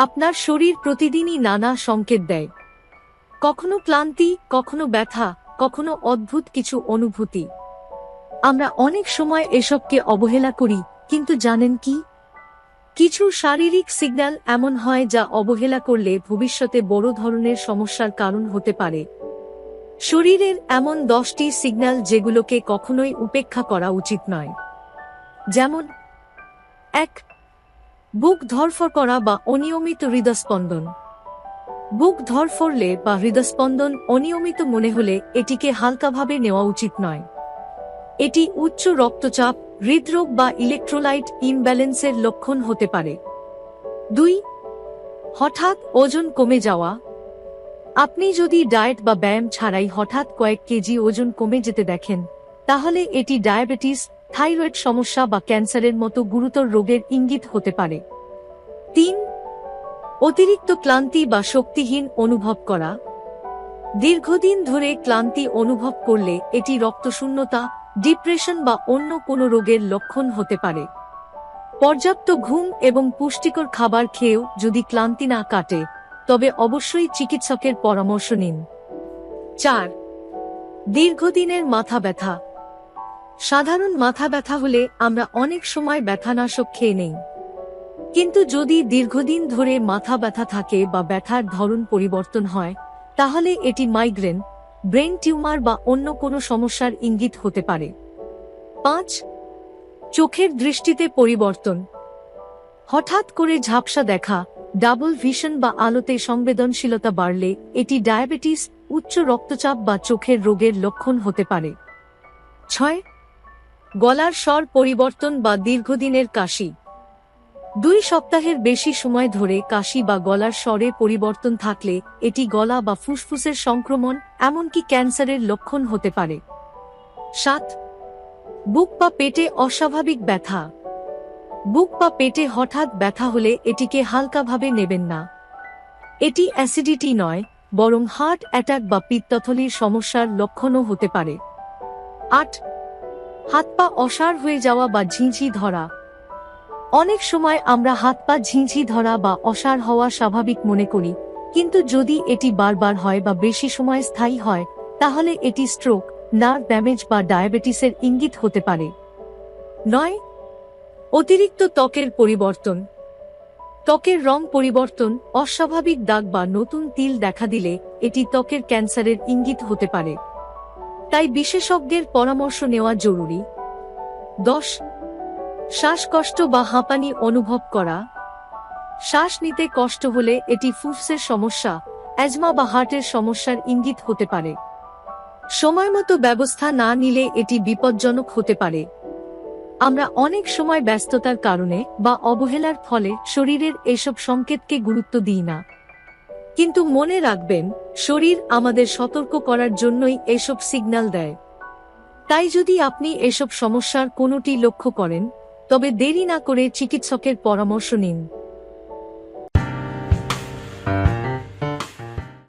আপনার শরীর প্রতিদিনই নানা সংকেত দেয়। কখনো ক্লান্তি, কখনো ব্যথা, কখনো অদ্ভুত কিছু অনুভূতি। আমরা অনেক সময় এসবকে অবহেলা করি, কিন্তু জানেন কি? কিছু শারীরিক সিগন্যাল এমন হয় যা অবহেলা করলে ভবিষ্যতে বড় ধরনের সমস্যার কারণ হতে পারে। শরীরের এমন দশটি সিগন্যাল যেগুলোকে কখনোই উপেক্ষা করা উচিত নয়। যেমন, এক বুক ধরফর করা বা অনিয়মিত হৃদস্পন্দন। বুক ধরফরলে বা হৃদস্পন্দন অনিয়মিত মনে হলে এটিকে হালকাভাবে নেওয়া উচিত নয়। এটি উচ্চ রক্তচাপ, হৃদরোগ বা ইলেকট্রোলাইট ইমব্যালেন্সের লক্ষণ হতে পারে। দুই, হঠাৎ ওজন কমে যাওয়া। আপনি যদি ডায়েট বা ব্যায়াম ছাড়াই হঠাৎ কয়েক কেজি ওজন কমে যেতে দেখেন, তাহলে এটি ডায়াবেটিস থাইরয়েড সমস্যা বা ক্যান্সারের মতো গুরুতর রোগের ইঙ্গিত হতে পারে। তিন, অতিরিক্ত ক্লান্তি বা শক্তিহীন অনুভব করা। দীর্ঘদিন ধরে ক্লান্তি অনুভব করলে এটি রক্তশূন্যতা, ডিপ্রেশন বা অন্য কোনো রোগের লক্ষণ হতে পারে। পর্যাপ্ত ঘুম এবং পুষ্টিকর খাবার খেয়েও যদি ক্লান্তি না কাটে, তবে অবশ্যই চিকিৎসকের পরামর্শ নিন। চার, দীর্ঘদিনের মাথা ব্যথা। সাধারণ মাথা ব্যথা হলে আমরা অনেক সময় ব্যথানাশক খেয়ে নেই। কিন্তু যদি দীর্ঘদিন ধরে মাথা ব্যথা থাকে বা ব্যথার ধরন পরিবর্তন হয়, তাহলে এটি মাইগ্রেন, ব্রেন টিউমার বা অন্য কোনো সমস্যার ইঙ্গিত হতে পারে। পাঁচ, চোখের দৃষ্টিতে পরিবর্তন। হঠাৎ করে ঝাপসা দেখা, ডাবল ভিশন বা আলোতে সংবেদনশীলতা বাড়লে এটি ডায়াবেটিস, উচ্চ রক্তচাপ বা চোখের রোগের লক্ষণ হতে পারে। ছয় গলার স্বর পরিবর্তন বা দীর্ঘদিনের কাশি। দুই সপ্তাহের বেশি সময় ধরে কাশি বা গলার স্বরে পরিবর্তন থাকলে এটি গলা বা ফুসফুসের সংক্রমণ, এমনকি ক্যান্সারের লক্ষণ হতে পারে। সাত, বুক বা পেটে অস্বাভাবিক ব্যথা। বুক বা পেটে হঠাৎ ব্যথা হলে এটিকে হালকাভাবে নেবেন না। এটি অ্যাসিডিটি নয়, বরং হার্ট অ্যাটাক বা পিত্তথলির সমস্যার লক্ষণও হতে পারে। আট হাত পা অসার হয়ে যাওয়া বা ঝিঁঝি ধরা। অনেক সময় আমরা হাত পা ঝিঁঝি ধরা বা অসার হওয়া স্বাভাবিক মনে করি, কিন্তু যদি এটি বারবার হয় বা বেশি সময় স্থায়ী হয়, তাহলে এটি স্ট্রোক নার্ভ ড্যামেজ বা ডায়াবেটিসের ইঙ্গিত হতে পারে। নয়, অতিরিক্ত ত্বকের পরিবর্তন। ত্বকের রং পরিবর্তন, অস্বাভাবিক দাগ বা নতুন তিল দেখা দিলে এটি ত্বকের ক্যান্সারের ইঙ্গিত হতে পারে। তাই বিশেষজ্ঞের পরামর্শ নেওয়া জরুরি। দশ, শ্বাসকষ্ট বা হাঁপানি অনুভব করা। শ্বাস নিতে কষ্ট হলে এটি ফুফসের সমস্যা, অ্যাজমা বা হার্টের সমস্যার ইঙ্গিত হতে পারে। সময় মতো ব্যবস্থা না নিলে এটি বিপজ্জনক হতে পারে। আমরা অনেক সময় ব্যস্ততার কারণে বা অবহেলার ফলে শরীরের এসব সংকেতকে গুরুত্ব দিই না। কিন্তু মনে রাখবেন, শরীর আমাদের সতর্ক করার জন্যই এসব সিগন্যাল দেয়। তাই যদি আপনি এসব সমস্যার কোনোটি লক্ষ্য করেন, তবে দেরি না করে চিকিৎসকের পরামর্শ নিন।